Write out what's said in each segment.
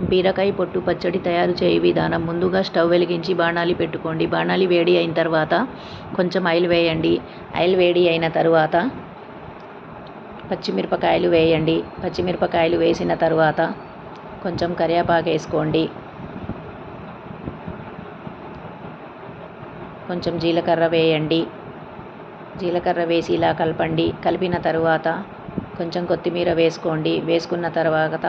బీరకాయ పొట్టు పచ్చడి తయారు చేయు విధానం. ముందుగా స్టవ్ వెలిగించి బాణాలి పెట్టుకోండి. బాణాలి వేడి అయిన తర్వాత కొంచెం ఆయిల్ వేయండి. ఆయిల్ వేడి అయిన తర్వాత పచ్చిమిరపకాయలు వేయండి. పచ్చిమిరపకాయలు వేసిన తర్వాత కొంచెం కరివేపాకు వేసుకోండి. కొంచెం జీలకర్ర వేయండి. జీలకర్ర వేసి ఇలా కలపండి. కలిపిన తరువాత కొంచెం కొత్తిమీర వేసుకోండి. వేసుకున్న తర్వాత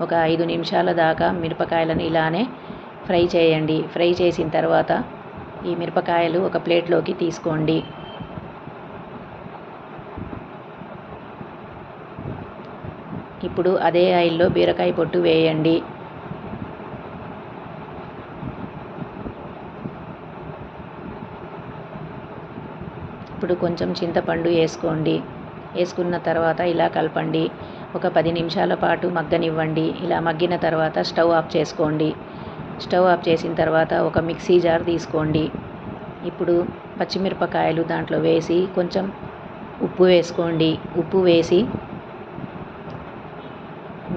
ఒక ఐదు నిమిషాల దాకా మిరపకాయలను ఇలానే ఫ్రై చేయండి. ఫ్రై చేసిన తర్వాత ఈ మిరపకాయలు ఒక ప్లేట్లోకి తీసుకోండి. ఇప్పుడు అదే ఆయిల్లో బీరకాయ పొట్టు వేయండి. ఇప్పుడు కొంచెం చింతపండు వేసుకోండి. వేసుకున్న తర్వాత ఇలా కలపండి. ఒక పది నిమిషాల పాటు మగ్గనివ్వండి. ఇలా మగ్గిన తర్వాత స్టవ్ ఆఫ్ చేసుకోండి. స్టవ్ ఆఫ్ చేసిన తర్వాత ఒక మిక్సీ జార్ తీసుకోండి. ఇప్పుడు పచ్చిమిరపకాయలు దాంట్లో వేసి కొంచెం ఉప్పు వేసుకోండి. ఉప్పు వేసి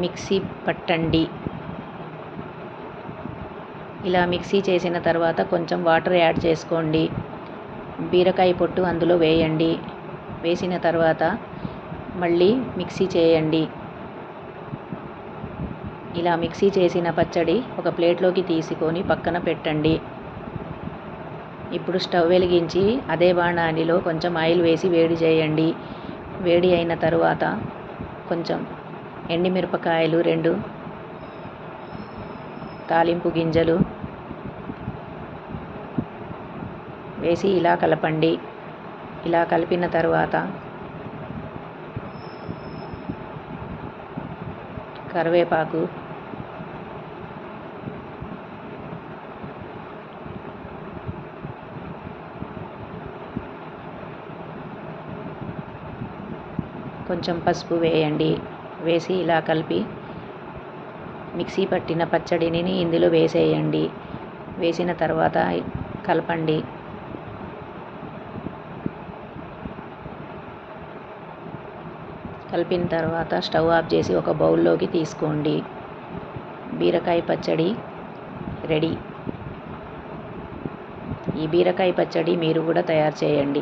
మిక్సీ పట్టండి. ఇలా మిక్సీ చేసిన తర్వాత కొంచెం వాటర్ యాడ్ చేసుకోండి. బీరకాయ పొట్టు అందులో వేయండి. వేసిన తర్వాత మళ్ళీ మిక్సీ చేయండి. ఇలా మిక్సీ చేసిన పచ్చడి ఒక ప్లేట్లోకి తీసుకొని పక్కన పెట్టండి. ఇప్పుడు స్టవ్ వెలిగించి అదే బాణానిలో కొంచెం ఆయిల్ వేసి వేడి చేయండి. వేడి అయిన తరువాత కొంచెం ఎండిమిరపకాయలు రెండు తాలింపు గింజలు వేసి ఇలా కలపండి. ఇలా కలిపిన తర్వాత కరివేపాకు కొంచెం పసుపు వేయండి. వేసి ఇలా కలిపి మిక్సీ పట్టిన పచ్చడిని ఇందులో వేసేయండి. వేసిన తర్వాత కలపండి. కలిపిన తర్వాత స్టవ్ ఆఫ్ చేసి ఒక బౌల్లోకి తీసుకోండి. బీరకాయ పచ్చడి రెడీ. ఈ బీరకాయ పచ్చడి మీరు కూడా తయారు చేయండి.